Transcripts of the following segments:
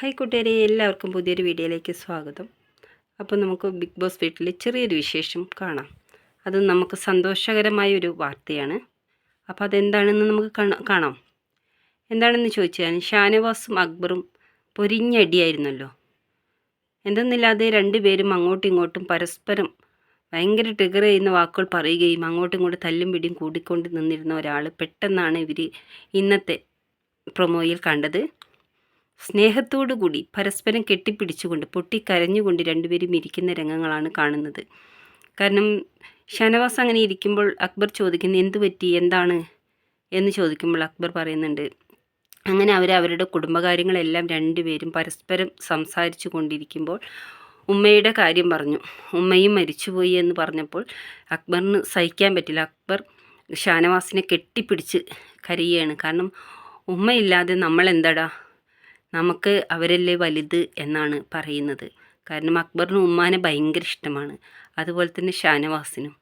Hi കൂട്ടുകാരെ എല്ലാവർക്കും പുതിയൊരു വീഡിയോയിലേക്ക് സ്വാഗതം. അപ്പോൾ നമുക്ക് ബിഗ് ബോസ് വീട്ടിൽ ചെറിയൊരു വിശേഷം കാണാം. അത് നമുക്ക് സന്തോഷകരമായ ഒരു വാർത്തയാണ്. അപ്പോൾ അതെന്താണെന്ന് നമുക്ക് കാണാം എന്താണെന്ന് ചോദിച്ചാൽ ഷാനവാസും അക്ബറും പൊരിഞ്ഞടിയായിരുന്നല്ലോ. എന്തെന്നില്ലാതെ രണ്ടുപേരും അങ്ങോട്ടും ഇങ്ങോട്ടും പരസ്പരം ഭയങ്കര ട്രിഗർ ചെയ്യുന്ന വാക്കുകൾ പറയുകയും അങ്ങോട്ടും ഇങ്ങോട്ടും തല്ലും പിടിയും കൂടിക്കൊണ്ട് നിന്നിരുന്ന ഒരാൾ പെട്ടെന്നാണ് ഇവർ ഇന്നത്തെ പ്രൊമോയിൽ കണ്ടത്. സ്നേഹത്തോടു കൂടി പരസ്പരം കെട്ടിപ്പിടിച്ചുകൊണ്ട് പൊട്ടിക്കരഞ്ഞുകൊണ്ട് രണ്ടുപേരും ഇരിക്കുന്ന രംഗങ്ങളാണ് കാണുന്നത്. കാരണം ഷനവാസ് അങ്ങനെ ഇരിക്കുമ്പോൾ അക്ബർ ചോദിക്കുന്നു എന്തു പറ്റി? എന്താണ്? എന്ന് ചോദിക്കുമ്പോൾ അക്ബർ പറയുന്നുണ്ട് അങ്ങനെ അവർ അവരുടെ കുടുംബകാര്യങ്ങളെല്ലാം രണ്ടുപേരും പരസ്പരം സംസാരിച്ചു കൊണ്ടിരിക്കുമ്പോൾ ഉമ്മയുടെ കാര്യം പറഞ്ഞു. ഉമ്മയും മരിച്ചുപോയി എന്ന് പറഞ്ഞപ്പോൾ അക്ബറിന് സഹിക്കാൻ പറ്റില്ല. അക്ബർ ഷാനവാസിനെ കെട്ടിപ്പിടിച്ച് കരയുകയാണ്. കാരണം ഉമ്മയില്ലാതെ നമ്മൾ എന്താടാ നമുക്ക് അവരല്ലേ വലുത് എന്നാണ് പറയുന്നത്. കാരണം അക്ബറിന് ഉമ്മാനെ ഭയങ്കര ഇഷ്ടമാണ്. അതുപോലെ തന്നെ ഷാനവാസിനും.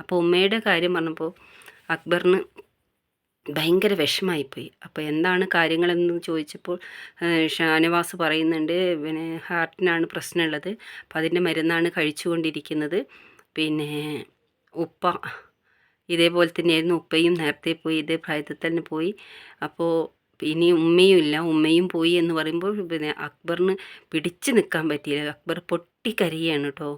അപ്പോൾ ഉമ്മയുടെ കാര്യം പറഞ്ഞപ്പോൾ അക്ബറിന് ഭയങ്കര വിഷമായിപ്പോയി. അപ്പോൾ എന്താണ് കാര്യങ്ങളെന്ന് ചോദിച്ചപ്പോൾ ഷാനവാസ് പറയുന്നുണ്ട് പിന്നെ ഹാർട്ടിനാണ് പ്രശ്നമുള്ളത്. അപ്പോൾ അതിന്റെ മരുന്നാണ് കഴിച്ചുകൊണ്ടിരിക്കുന്നത്. പിന്നെ ഉപ്പ ഇതേപോലെ തന്നെയായിരുന്നു. ഉപ്പയും നേരത്തെ പോയി ഇതേ പ്രായത്തിൽ തന്നെ പോയി. അപ്പോൾ ഇനി ഉമ്മയും ഇല്ല. ഉമ്മയും പോയി എന്ന് പറയുമ്പോൾ പിന്നെ അക്ബറിന് പിടിച്ചു നിൽക്കാൻ പറ്റിയില്ല. അക്ബർ പൊട്ടിക്കരയാണ് കേട്ടോ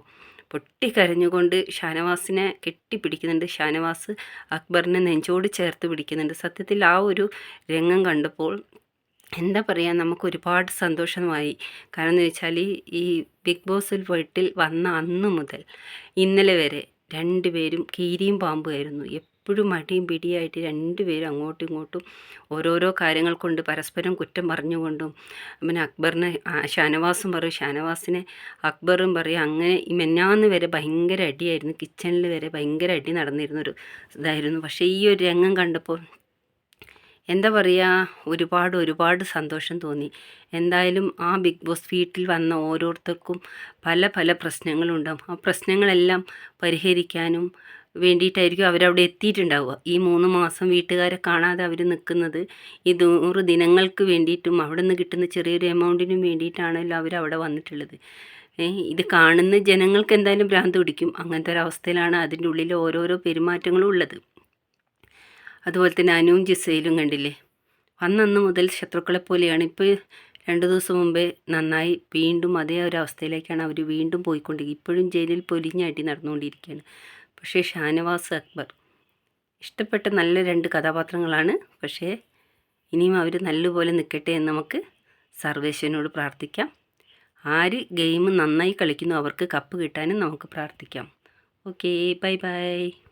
പൊട്ടിക്കരഞ്ഞുകൊണ്ട് ഷാനവാസിനെ കെട്ടിപ്പിടിക്കുന്നുണ്ട്. ഷാനവാസ് അക്ബറിനെ നെഞ്ചോട് ചേർത്ത് പിടിക്കുന്നുണ്ട്. സത്യത്തിൽ ആ ഒരു രംഗം കണ്ടപ്പോൾ എന്താ പറയുക നമുക്ക് ഒരുപാട് സന്തോഷമായി. കാരണം എന്ന് വെച്ചാൽ ഈ ബിഗ് ബോസിൽ വീട്ടിൽ വന്ന അന്ന് മുതൽ ഇന്നലെ വരെ രണ്ടുപേരും കീരിയും പാമ്പുമായിരുന്നു. എപ്പോഴും മടിയും പിടിയായിട്ട് രണ്ടുപേരും അങ്ങോട്ടും ഇങ്ങോട്ടും ഓരോരോ കാര്യങ്ങൾ കൊണ്ട് പരസ്പരം കുറ്റം പറഞ്ഞുകൊണ്ടും പിന്നെ അക്ബറിനെ ഷാനവാസും പറയും ഷാനവാസിനെ അക്ബറും പറയും. അങ്ങനെ ഈ മെന്നാന്ന് വരെ ഭയങ്കര അടിയായിരുന്നു. കിച്ചണിൽ വരെ ഭയങ്കര അടി നടന്നിരുന്നൊരു ഇതായിരുന്നു. പക്ഷേ ഈ ഒരു രംഗം കണ്ടപ്പോൾ എന്താ പറയുക ഒരുപാട് ഒരുപാട് സന്തോഷം തോന്നി. എന്തായാലും ആ ബിഗ് ബോസ് വീട്ടിൽ വന്ന ഓരോരുത്തർക്കും പല പല പ്രശ്നങ്ങളുണ്ടാവും. ആ പ്രശ്നങ്ങളെല്ലാം പരിഹരിക്കാനും വേണ്ടിയിട്ടായിരിക്കും അവരവിടെ എത്തിയിട്ടുണ്ടാവുക. ഈ മൂന്ന് മാസം വീട്ടുകാരെ കാണാതെ അവർ നിൽക്കുന്നത് ഈ നൂറ് ദിനങ്ങൾക്ക് വേണ്ടിയിട്ടും അവിടെ നിന്ന് കിട്ടുന്ന ചെറിയൊരു എമൗണ്ടിനും വേണ്ടിയിട്ടാണല്ലോ അവരവിടെ വന്നിട്ടുള്ളത്. ഇത് കാണുന്ന ജനങ്ങൾക്ക് എന്തായാലും ഭ്രാന്ത് പിടിക്കും. അങ്ങനത്തെ ഒരു അവസ്ഥയിലാണ് അതിന്റെ ഉള്ളിൽ ഓരോരോ പെരുമാറ്റങ്ങളും ഉള്ളത്. അതുപോലെ തന്നെ അനുവും ജിസയിലും കണ്ടില്ലേ? അന്നന്ന് മുതൽ ശത്രുക്കളെ പോലെയാണ്. ഇപ്പോൾ രണ്ട് ദിവസം മുമ്പേ നന്നായി വീണ്ടും അതേ ഒരു അവസ്ഥയിലേക്കാണ് അവർ വീണ്ടും പോയിക്കൊണ്ടിരിക്കുക ഇപ്പോഴും ജയിലിൽ പൊലിഞ്ഞടി നടന്നുകൊണ്ടിരിക്കുകയാണ്. പക്ഷേ ഷാനവാസ് അക്ബർ ഇഷ്ടപ്പെട്ട നല്ല രണ്ട് കഥാപാത്രങ്ങളാണ്. പക്ഷേ ഇനിയും അവർ നല്ലപോലെ നിൽക്കട്ടെ എന്ന് നമുക്ക് സർവേശ്വരനോട് പ്രാർത്ഥിക്കാം. ആര് ഗെയിം നന്നായി കളിക്കുന്നു അവർക്ക് കപ്പ് കിട്ടാനും നമുക്ക് പ്രാർത്ഥിക്കാം. Okay bye bye.